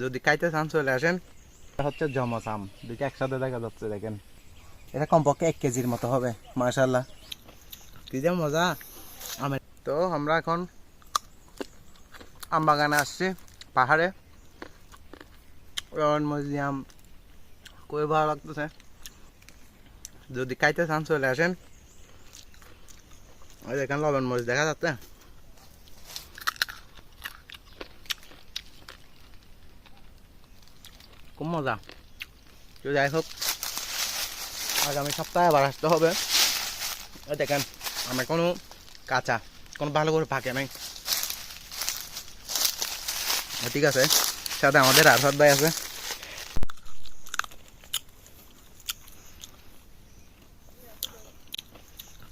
যদি খাইতে চান চলে আসেন। এটা হচ্ছে জমস আম দুইটা একসাথে দেখা যাচ্ছে দেখেন। এটা কমপক্ষে এক কেজির মতো হবে মাশাল্লাহ কি যে মজা। আমের তো আমরা এখন আম বাগানে আসছি পাহাড়ে। রন মজলি আম খুবই ভালো লাগতেছে? যদি খাইতে চান চলে আসেন। দেখেন লবণ মরিচ দেখা যাচ্ছে। খুব মজা তো যাই হোক আগামী সপ্তাহে আবার আসতে হবে। দেখেন, আমার কোনো কাঁচা, কোনো ভালো করে ফাঁকে নাই। ঠিক আছে, সাথে আমাদের আরফাত ভাই আছে।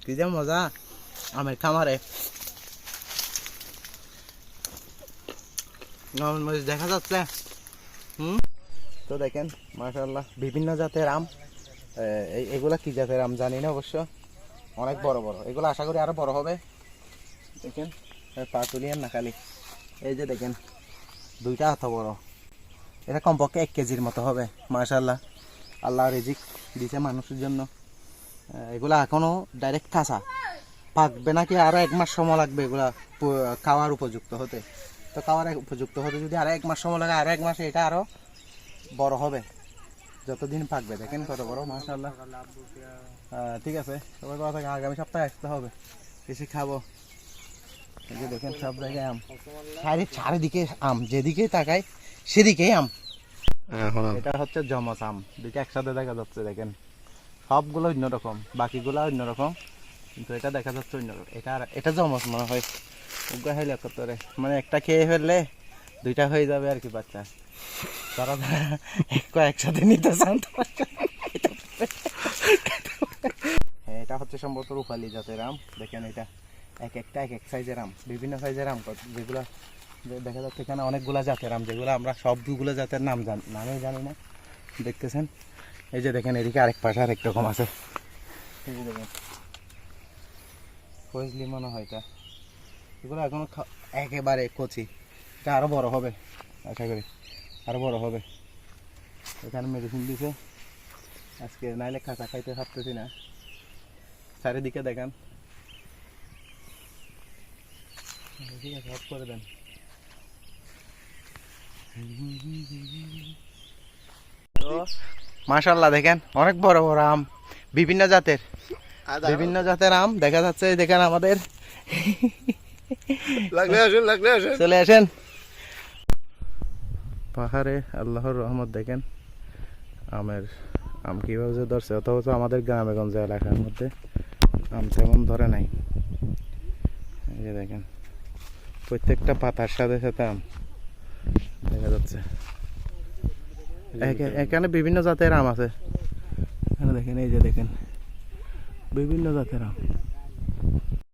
কি যে মজা, আমের খামারে। দেখা যাচ্ছে। হুম? তো দেখেন মাশাল্লাহ বিভিন্ন জাতের আম। এগুলা কি জাতের আম জানি না অবশ্য। অনেক বড় বড়। এগুলো আশা করি আরও বড় হবে। দেখেন পা তুলিয়েন না খালি এই যে দেখেন, দুইটা এত বড়। এটা কমপক্ষে এক কেজির মতো হবে মাশাল্লাহ আল্লাহ রিজিক দিছে মানুষের জন্য। এগুলা এখনও ডাইরেক্ট কাঁচা পাকবে নাকি আরও এক মাস সময় লাগবে এগুলা খাওয়ার উপযুক্ত হতে। তো খাওয়ার উপযুক্ত হতে যদি আরও এক মাস সময় লাগে, আরও এক মাসে এটা আরও বড় হবে। যতদিন পাকবে দেখেন কত বড় মাশাল্লাহ ঠিক আছে সবাই ভালো থাকে আগামী সপ্তাহে আসতে হবে। এসে খাব। এই যে দেখেন সব জায়গায় আম। চারি চারিদিকে আম যেদিকে তাকাই সেদিকেই আম। এটা হচ্ছে জমস আম। দুইটা একসাথে দেখা যাচ্ছে দেখেন। সবগুলো অন্যরকম বাকিগুলো অন্যরকম কিন্তু এটা দেখা যাচ্ছে অন্যরকম এটা আর- এটা জমস মনে হয়। উগ্র হইলে মানে একটা খেয়ে ফেললে দুইটা হয়ে যাবে আর কি বাচ্চা। তারা একসাথে নিতে চান। হ্যাঁ, এটা হচ্ছে সম্ভবত রূপালি জাতের আম। দেখেন এটা এক একটা এক এক সাইজের আম বিভিন্ন সাইজের আম। যেগুলো দেখা যাচ্ছে এখানে অনেকগুলা জাতের আম যেগুলো আমরা সব সবগুলো জাতের নাম জান নামে জানি না। দেখতেছেন? এই যে দেখেন এদিকে আরেক পাশে আরেক রকম আছে। এই যে দেখেন ফজলি মনে হয় এটা। এগুলো এখনও একেবারে কচি। এটা আরও বড় হবে আশা করি। আরও বড় হবে। এখানে মেডিসিন দিছে। আজকে নাইলে কাঁচা খাইতে পারতেছি না। চারিদিকে দেখান। ঠিক আছে অফ করে দেন। মাশাল্লাহ দেখেন অনেক বড় বড় আম। বিভিন্ন জাতের। বিভিন্ন জাতের আম। দেখা যাচ্ছে দেখেন আমাদের। চলে আসেন। পাহাড়ে আল্লাহর রহমত দেখেন। আমের আম কীভাবে যে ধরছে, অথচ আমাদের গ্রামে গঞ্জে এলাকার মধ্যে আম তেমন ধরে নাই। এই যে দেখেন, প্রত্যেকটা পাতার সাথে সাথে আম দেখা যাচ্ছে। এখানে বিভিন্ন জাতের আম আছে। এখানে দেখেন, এই যে দেখেন, বিভিন্ন জাতের আম।